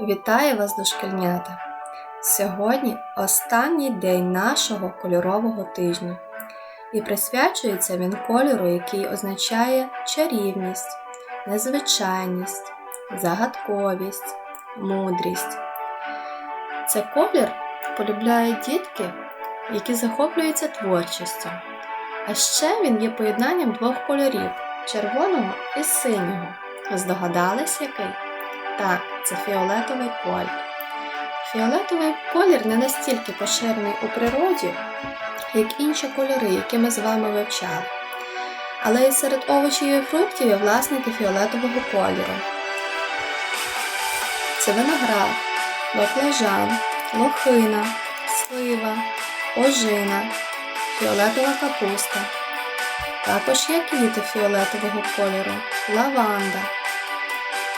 Вітаю вас, дошкільнята! Сьогодні останній день нашого кольорового тижня, і присвячується він кольору, який означає чарівність, незвичайність, загадковість, мудрість. Це колір полюбляють дітки, які захоплюються творчістю. А ще він є поєднанням двох кольорів червоного і синього. Здогадались який? Так, це фіолетовий колір. Фіолетовий колір не настільки поширений у природі, як інші кольори, які ми з вами вивчали. Але і серед овочів і фруктів є власники фіолетового кольору. Це виноград, баклажан, лохина, слива, ожина, фіолетова капуста. Також є квіти фіолетового кольору, лаванда,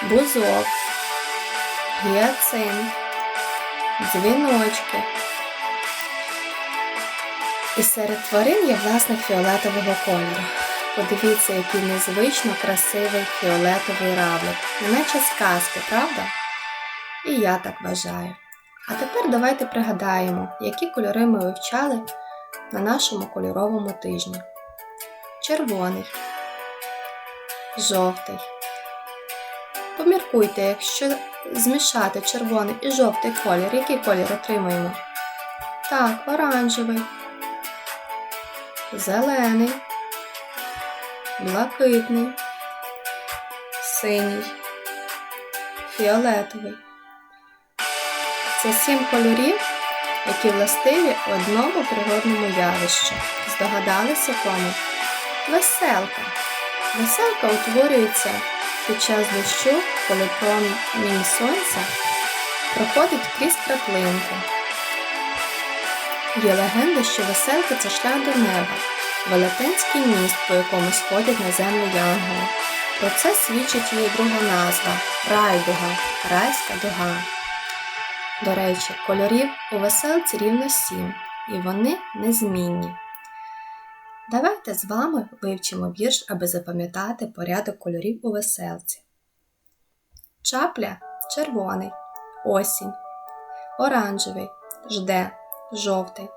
бузок, гіацинт, дзвіночки. І серед тварин є власник фіолетового кольору. Подивіться, який незвично красивий фіолетовий равлик. Неначе сказки, правда? І я так вважаю. А тепер давайте пригадаємо, які кольори ми вивчали на нашому кольоровому тижні. Червоний, жовтий. Поміркуйте, якщо змішати червоний і жовтий колір, який колір отримаємо? Так, оранжевий, зелений, блакитний, синій, фіолетовий. Це сім кольорів, які властиві одному природному явищу. Здогадалися кому? Веселка. Веселка утворюється під час дощу, коли промінь сонця проходить крізь краплинку. Є легенда, що веселка це шлях до неба, велетенський міст, по якому сходять на землю янголи. Про це свідчить її друга назва райдуга, райська дуга. До речі, кольорів у веселці рівно сім, і вони незмінні. Давайте з вами вивчимо вірш, аби запам'ятати порядок кольорів у веселці. Чапля червоний, осінь, оранжевий, жде, жовтий,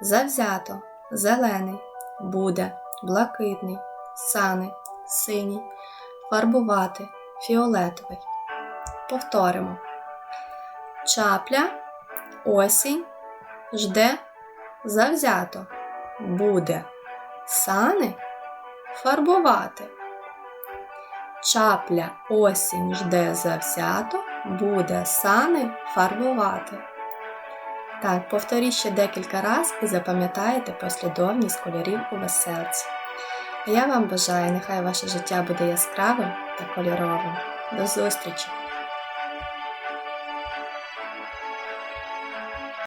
завзято, зелений, буде, блакитний, сани, синій, фарбувати, фіолетовий. Повторимо. Чапля, осінь, жде, завзято, буде сани фарбувати. Чапля осінь жде завзято, буде сани фарбувати. Так, повторіть ще декілька разів і запам'ятаєте послідовність кольорів у веселці. А я вам бажаю, нехай ваше життя буде яскравим та кольоровим. До зустрічі!